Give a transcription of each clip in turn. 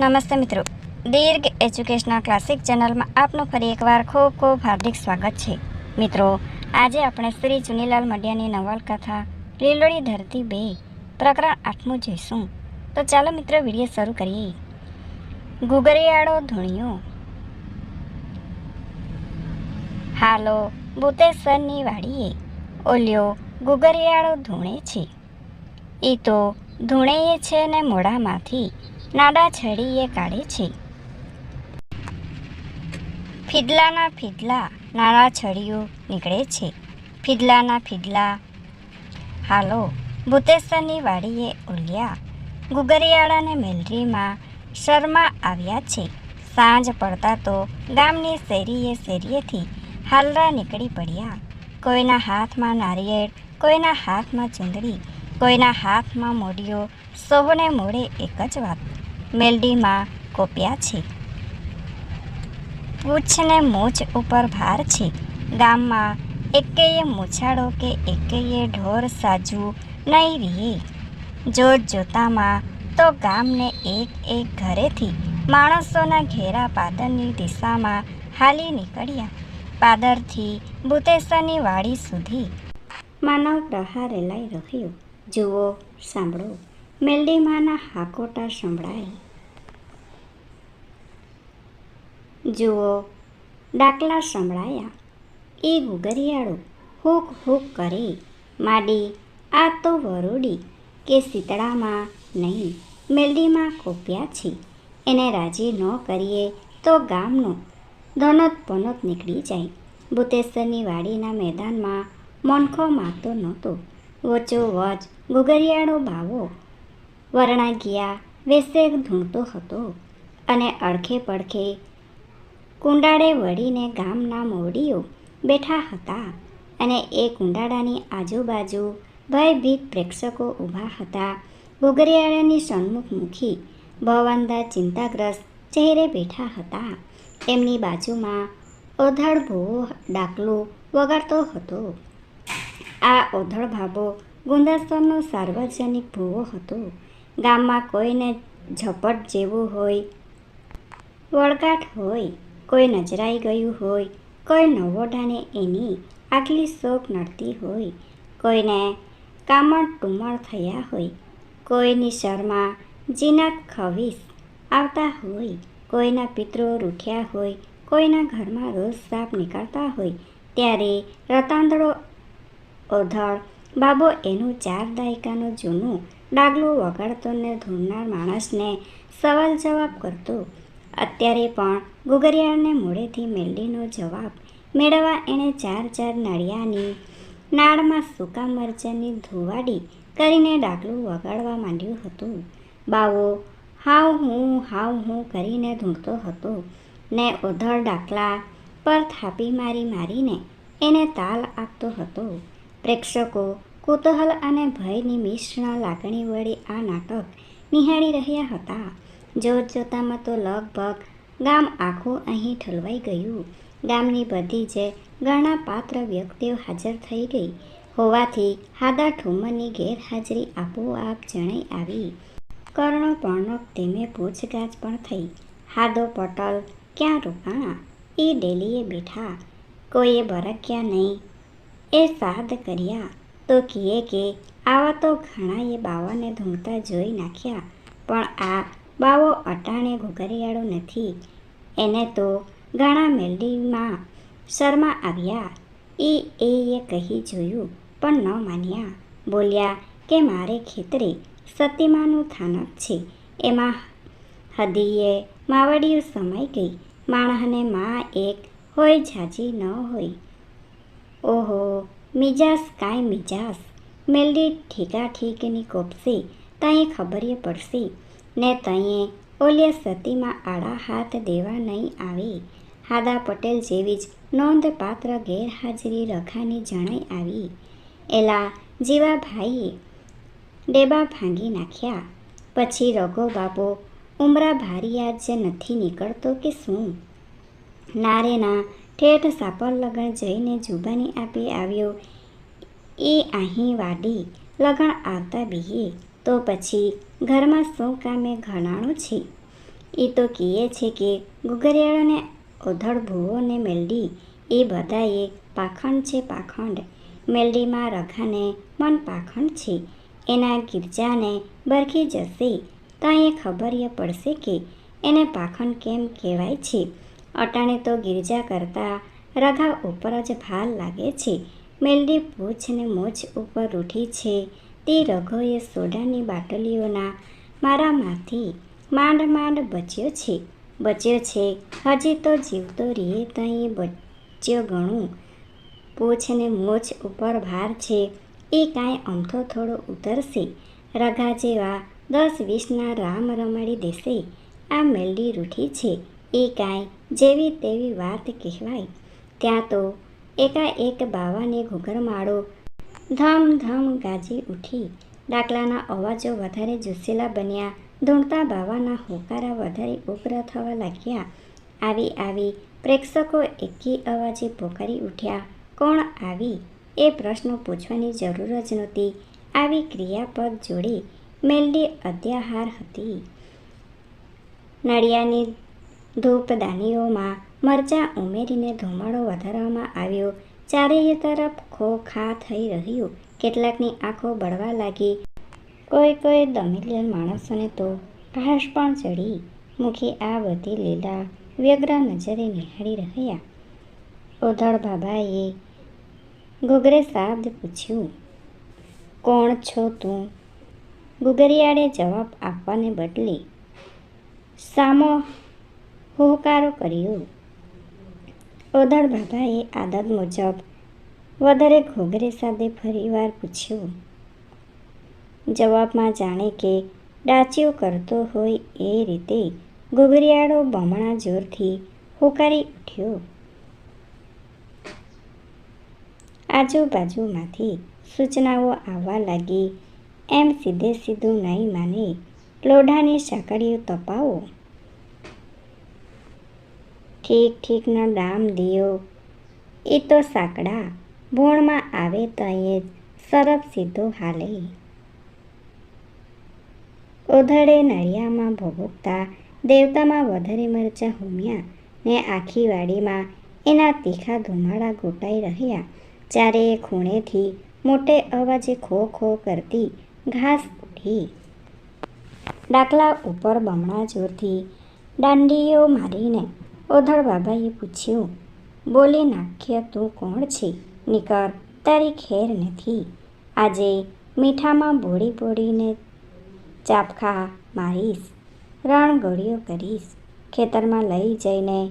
નમસ્તે મિત્રો. દીર્ઘ educational classic ચેનલમાં આપનું ફરી એકવાર ખૂબ ખૂબ હાર્દિક સ્વાગત છે. મિત્રો, આજે આપણે શ્રી ચુનીલાલ મડિયાની નવલકથા, લીલોડી ધરતી બે, પ્રકરણ આઠમું જોઈશું. તો ચાલો મિત્રો, વીડિયો શરૂ કરીએ. ગુગરિયાળો ધૂણિયો. હાલો ભૂતેશ્વરની વાડીએ. ઓલ્યો ગુગરિયાળો ધૂણે છે. એ તો ધૂણેય છે ને મોઢામાંથી. નાડા છડીએ કાઢે છે. ફીદલાના ફીદલા નાના છડીઓ નીકળે છે. ફીદલાના ફીદલા. હાલો ભૂતેશ્વરની વાડીએ ઓલ્યા ગુગરિયાળાને મેલરીમાં શર્મા આવ્યા છે. સાંજ પડતા તો ગામની શેરીએ શેરીએથી હાલરા નીકળી પડ્યા. કોઈના હાથમાં નારિયેળ, કોઈના હાથમાં ચૂંદડી, કોઈના હાથમાં મોડીઓ સૌને મોડે એક જ વાત. મેલડીમાં કોપ્યા છે. પૂછને મૂછ ઉપર ભાર છે. ગામમાં એકેય મૂછાડો કે એકેય ઢોર સાજવું નહીં રહે જોત જોતામાં તો ગામને એક એક ઘરેથી માણસોના ઘેરા પાદરની દિશામાં હાલી નીકળ્યા. પાદરથી ભૂતેશ્વરની વાડી સુધી. માનવ પ્રહાર રેલાઈ રહ્યો. જુઓ, સાંભળો. મેલડીમાંના હાકોટા સંભળાય. જુઓ, ડાકલા સંભળાયા. એ ગુગરિયાળો હૂક હૂક કરે, માડી, આ તો વરોડી કે શીતળામાં નહીં, મેલડીમાં કોપ્યા છે. એને રાજી ન કરીએ તો ગામનો ધનોત પનોત નીકળી જાય. ભૂતેશ્વરની વાડીના મેદાનમાં મનખો મારતો નહોતો. વચો વચ, ગુગરિયાળો બાવો વરણા ગયા વેસે ધૂણતો હતો અને અડખે પડખે કુંડાળે વળીને ગામના મોડીઓ બેઠા હતા અને એ કુંડાળાની આજુબાજુ ભયભીત પ્રેક્ષકો ઊભા હતા. ગુગરિયાળાની સન્મુખ મૂકી ભવંદા ચિંતાગ્રસ્ત ચહેરે બેઠા હતા. એમની બાજુમાં ઓધળ ભૂવો ડાકલો વગાડતો હતો. આ ઓધળ ભાબો ગુંદાસ્તરનો સાર્વજનિક ભૂવો હતો. ગામમાં કોઈને ઝપટ જેવું હોય, વળગાટ હોય, કોઈ નજરાઈ ગયું હોય, કોઈ નવોઢાને એની આગલી શોક નડતી હોય, કોઈને કામળ ટુમળ થયા હોય, કોઈની શરમાં જીનાત ખવીસ આવતા હોય, કોઈના પિતૃઓ રૂઠ્યા હોય, કોઈના ઘરમાં રોજ સાપ નીકળતા હોય, ત્યારે રતાંદળો ઓધળ બાબો એનું ચાર દાયકાનું જૂનું ડાગલું વગાડતો ને ધૂળનાર માણસને સવાલ જવાબ કરતો. અત્યારે પણ ગુગરિયાળને મોડેથી મેલડીનો જવાબ મેળવવા એણે ચાર ચાર નળિયાની નાળમાં સૂકા મરચાંની ધોવાડી કરીને ડાગલું વગાડવા માંડ્યું હતું. બાવો, હાવ હું હાવ હું કરીને ધૂણતો હતો ને ઉધળ ડાકલા પર થાપી મારી મારીને એને તાલ આપતો હતો. પ્રેક્ષકો કુતૂહલ અને ભયની મિશ્રણ લાગણી વડે આ નાટક નિહાળી રહ્યા હતા. જોત જોતામાં તો લગભગ ગામ આખું અહીં ઠલવાઈ ગયું. ગામની બધી જ ગણના પાત્ર વ્યક્તિઓ હાજર થઈ ગઈ. હોવાથી હાદા ઠુમરની ગેરહાજરી આપોઆપ જણાઈ આવી. કર્ણો પર્ણક તેમે પૂછગાછ પણ થઈ. હાદો પટલ ક્યાં રોકાણા એ ડેલીએ બેઠા. કોઈએ બરક્યા નહીં. એ સાદ કર્યા. તો કીએ કે આવા તો ઘણાએ બાવાને ધૂમતા જોઈ નાખ્યા, પણ આ બાવો અટાણે ઘુઘરિયાળો નથી. એને તો ઘણા મેલડીમાં શર્મા આવ્યા. એ એ કહી જોયું, પણ ન માન્યા. બોલ્યા, કે મારે ખેતરે સતીમાનું થાનક છે. એમાં હદીએ માવડીઓ સમાઈ ગઈ. માણસને માં એક હોય ઝાજી ન હોય. ઓહો મિજાસ કાંઈ મિજાસ મેલડી ઠીકા ઠીકની કોપશે તઈએ ખબરે પડશે ને તઈએ ઓલિયા સતીમાં આડા હાથ દેવા નહીં આવે હાદા પટેલ જેવી જ નોંધપાત્ર ગેરહાજરી રખાની જણાઈ આવી એલા જીવાભાઈએ ડેબા ભાંગી નાખ્યા પછી રઘો બાપો ઉમરા ભારી આજ નથી નીકળતો કે શું નારે ના ઠેઠ સાપર લગણ જઈને જુબાની આપી આવ્યો. એ અહીં વાડી લગણ આવતા બીએ, તો પછી ઘરમાં શું કામે ઘણાણું છે એ તો કહે છે કે ગુગરિયાળોને ઓધળ ભૂવો ને મેલડી, એ બધાએ પાખંડ છે પાખંડ. મેલડીમાં રઘાને મન પાખંડ છે. એના ગિરજાને બરખી જશે. તો એ ખબરીએ પડશે કે એને પાખંડ કેમ કહેવાય છે. અટાણે તો ગિરજા કરતાં રઘા ઉપર જ ભાર લાગે છે. મેલડી પૂછને મોછ ઉપર ઉઠી છે. તે રઘોએ સોડાની બાટલીઓના મારામાંથી માંડ માંડ બચ્યો છે. બચ્યો છે. હજી તો જીવતો રીએ તહીં બચ્યો ઘણું પૂછને મોછ ઉપર ભાર છે. એ કાંઈ અમથો થોડો ઉતરશે. રઘા જેવા દસ વીસના રામ રમાડી દેશે. આ મેલડી રૂઠી છે. એ કાંઈ જેવી તેવી વાત કહેવાય. ત્યાં તો એકાએક બાવાને ઘૂઘરમાળો ધમ ધમ ગાજી ઉઠી. ડાકલાના અવાજો વધારે જુસ્સેલા બન્યા. ધૂણતા બાવાના હોકારા વધારે ઉગ્ર થવા લાગ્યા. આવી આવી પ્રેક્ષકો એકી અવાજે પોકારી ઉઠ્યા. કોણ આવી? એ પ્રશ્ન પૂછવાની જરૂર જ નહોતી. આવી ક્રિયાપદ જોડે મેલડી અદ્યાહાર હતી. નળિયાની ધૂપદાનીઓમાં મરચાં ઉમેરીને ધુમાડો વધારવામાં આવ્યો. ચારેય તરફ ખો ખા થઈ રહ્યું. કેટલાકની આંખો બળવા લાગી. કોઈ કોઈ દમિલેલ માણસોને તો ઘાસ પણ ચડી. મુખી આ બધી લીલા વ્યગ્ર નજરે નિહાળી રહ્યા. ઓધળ બાબાએ ગુગરે શાબ્દ પૂછ્યું, કોણ છો તું? ગુગરિયાળે જવાબ આપવાને બદલે, સામો હુહકારો કર્યો. ઓદળ બાબાએ આદત મુજબ વધારે ઘોઘરે સાથે ફરીવાર પૂછ્યું. જવાબમાં જાણે કે ડાચીઓ કરતો હોય એ રીતે ઘોઘરિયાળો બમણા જોરથી હોકારી ઉઠ્યો. આજુબાજુમાંથી સૂચનાઓ આવવા લાગી. એમ સીધે સીધું નહીં માને લોઢાની સાંકળીઓ તપાવો. ઠીક ઠીકનો દામ દિયો. એ તો સાંકડા, ભોણમાં આવે તઈએ સરફ સીધો હાલે. ઓધડે નળિયામાં ભોગવતા દેવતામાં વધારે મરચાં હુમ્યા ને આખી વાડીમાં એના તીખા ધુમાડા ગોટાઈ રહ્યા ચારેય ખૂણેથી મોટે અવાજે ખો ખો કરતી ઘાસ ઉઠી. ડાકલા ઉપર બમણા જોરથી દાંડીઓ મારીને ઓધડ બાબાએ પૂછ્યું બોલી નાખ્ય તું કોણ છે? નિકર, તારી ખેર નથી. આજે મીઠામાં બોળી બોળીને ચાપખા મારીશ, રણગોળીઓ કરીશ, ખેતરમાં લઈ જઈને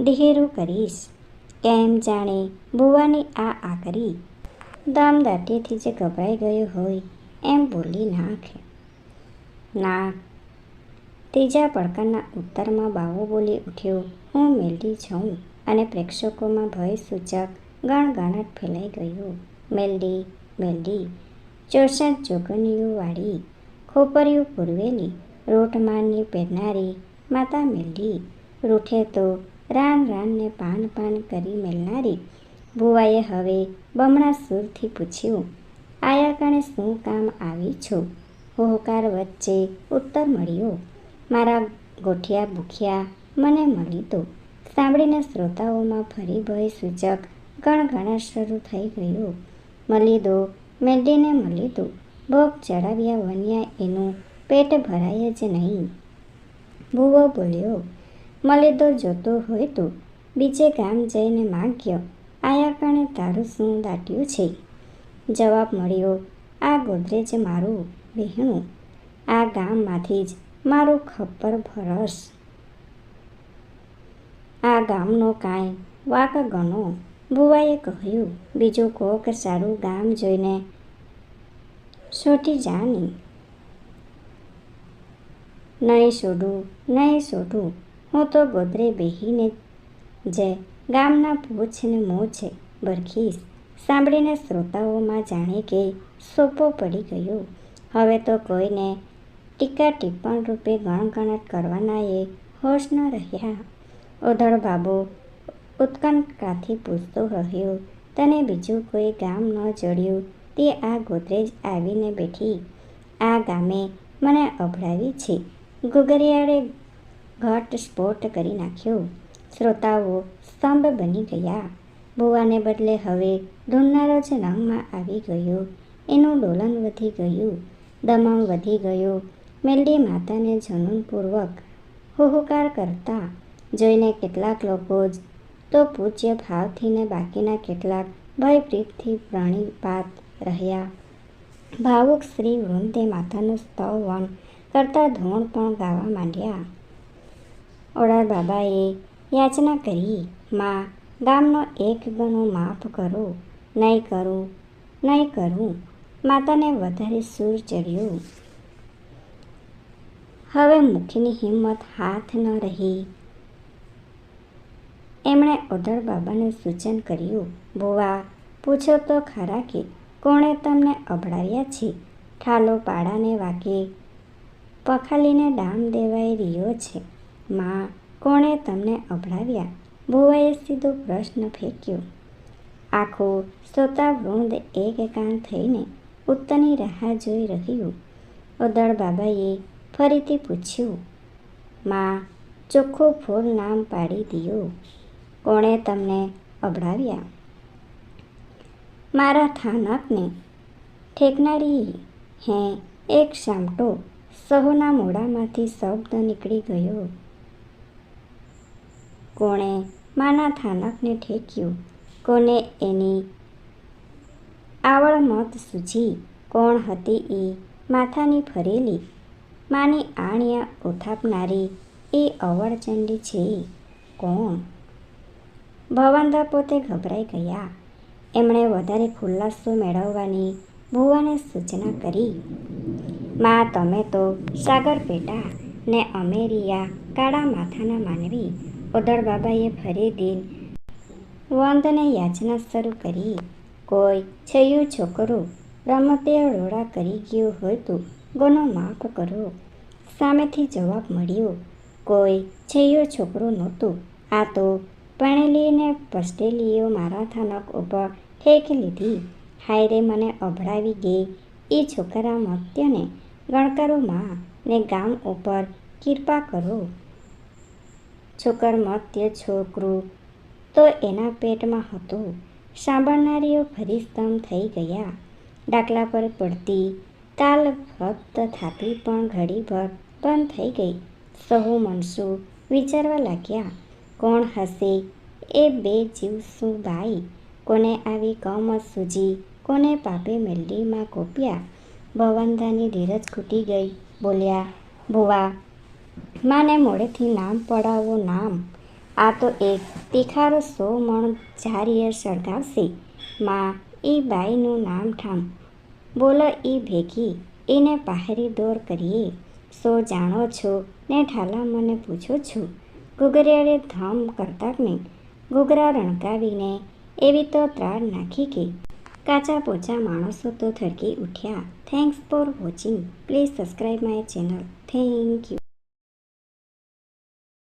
ઢીરું કરીશ. કેમ જાણે બુવાની આ આકરી દમ દાટીથી જે ગભરાઈ ગયો હોય, એમ બોલી નાખે. ના ત્રીજા પડકારના ઉત્તરમાં બાવો બોલી ઉઠ્યો, હું મેલડી છું. અને પ્રેક્ષકોમાં ભય સૂચક ગણગણાટ ફેલાઈ ગયો. મેલડી મેલડી ચોસઠ જોગનીઓવાળી ખોપરીઓ પૂરવેલી રોટમાનની પહેરનારી માતા મેલડી, રૂઠે તો રાન રાનને પાન પાન કરી મેલનારી ભુવાએ હવે બમણા સૂરથી પૂછ્યું, આયા કણે શું કામ આવી છો? હોહકાર વચ્ચે ઉત્તર મળ્યો. મારા ગોઠિયા ભૂખ્યા મને મળી તો. સાંભળીને શ્રોતાઓમાં ફરી ભય સૂચક ગણગણા શરૂ થઈ ગયો. મળી દો, મેડીને મળી દો. ભોગ ચડાવ્યા વન્યા એનું પેટ ભરાય જ નહીં. ભૂવો બોલ્યો, મળી દો જોતો હોય તો. બીજે ગામ જઈને માગ્યો, આયા કણે તારું શું દાટ્યું છે? જવાબ મળ્યો, આ ગોદરેજ મારું બહેણું. આ ગામમાંથી જ મારું ખપ્પર ભરસ. આ ગામનો કાંઈ વાક ગણો ભુવાએ કહ્યું, બીજું કોક સારું ગામ જોઈને સોટી જાની. નહીં છોડું નહીં છોડું હું તો ગોદરે બેહીને જે ગામના પૂછને મોછે બરખીશ. સાંભળીને શ્રોતાઓમાં જાણે કે સોપો પડી ગયો. હવે તો કોઈને ટીકા ટિપ્પણ રૂપે ગણગણત કરવાના એ હોશ ન રહ્યા. ઓધળ બાબો ઉત્કંઠાથી પૂછતો રહ્યો, તને બીજું કોઈ ગામ ન જડ્યું તે આ ગોદરેજ આવીને બેઠી. આ ગામે મને અભડાવી છે ગુગરિયાળે ઘટ સ્ફોટ કરી નાખ્યો. શ્રોતાઓ સ્તંભ બની ગયા. બોવાને બદલે હવે ધૂનનારો જ રંગમાં આવી ગયો. એનું ડોલન વધી ગયું. દમમ વધી ગયો. મેલડી માતાને જનૂનપૂર્વક હુહુકાર કરતા જોઈને કેટલાક લોકો જ તો પૂજ્ય ભાવથી ને બાકીના કેટલાક ભયપ્રીતથી પ્રણિપાત રહ્યા. ભાવુક શ્રી વૃંદે માતાનું સ્તવન કરતા ધૂણ પણ ગાવા માંડ્યા. ઓળાર બાબાએ યાચના કરી, માં, ગામનો એક ગણો માફ કરો. નહીં કરું નહીં કરું. માતાને વધારે સૂર ચડ્યો. હવે મુખીની હિંમત હાથ ન રહી. એમણે ઓઢળ બાબાને સૂચન કર્યું, બોવા, પૂછો તો ખરા કે કોણે તમને અભડાવ્યા છે? ઠાલો પાડાને વાકે પખાલીને ડામ દેવાઈ રહ્યો છે. માં, કોણે તમને અભડાવ્યા? ભુવાએ સીધો પ્રશ્ન ફેંક્યો. આખો શ્રોતા વૃંદ એક એકાંત થઈને ઉત્તરની રાહ જોઈ રહ્યું. ઓદળ બાબાએ ફરીથી પૂછ્યું, માં, ચોખ્ખું ફૂલ નામ પાડી દિયો. કોણે તમને અભડાવ્યા મારા થાનકને ઠેકનારી હે એક સામટો સહુના મોડામાંથી શબ્દ નીકળી ગયો. કોણે માના થાનકને ઠેક્યું? કોને એની આવડ મત સૂજી કોણ હતી એ માથાની ફરેલી માની આણિયા ઉથાપનારી એ અવળચંડી છે. કોણ? ભવંદા પોતે ગભરાઈ ગયા. એમણે વધારે ખુલાસો મેળવવાની ભુવાને સૂચના કરી, માં, તમે તો સાગર પેટા ને અમેરિયા કાળા માથાના માનવી. ઉદળ બાબાએ ફરી દિન વંદને યાચના શરૂ કરી. કોઈ છયું છોકરો રમતે રોડા કરી ગયું હોય તો ગુનો માફ કરો. સામેથી જવાબ મળ્યો, કોઈ છેયો છોકરો નહોતો. આ તો પરણેલીને પસ્ટેલીઓ મારા થાનક ઉપર ઠેકી લીધી. હાય રે, મને અભડાવી ગઈ એ છોકરા મત્યને ગણકારો માં ને ગામ ઉપર કૃપા કરો. છોકર મત્ય છોકરું તો એના પેટમાં હતું. સાંભળનારીઓ ફરી સ્તંભ થઈ ગયા. ડાકલા પર પડતી તાલ ભક્ત થાપી પણ ઘડીભર બંધ થઈ ગઈ. સહુ મનસુ વિચારવા લાગ્યા, કોણ હશે? એ બે જીવસું બાઈ? કોને આવી કમત સૂજી? કોને પાપે મેલડીમાં કોપ્યા? ભવંદાની ધીરજ ખૂટી ગઈ. બોલ્યા, ભુવા, માને મોડેથી નામ પડાવો નામ. આ તો એક તીખારો સો મણ જારીએ સળગાવશે. માં એ બાઈનું નામ ઠામ. બોલો એ ભેગી, એને પાહરી દોર કરીએ. સો જાણો છો ને ઠાલા મને પૂછો છો? ઘૂઘરિયાળે ધમ કરતા ને ઘૂઘરા રણકાવીને. એવી તો ત્રાડ નાખી કે કાચા પોચા માણસો તો થરકી ઉઠ્યા. Thanks for watching please subscribe my channel thank you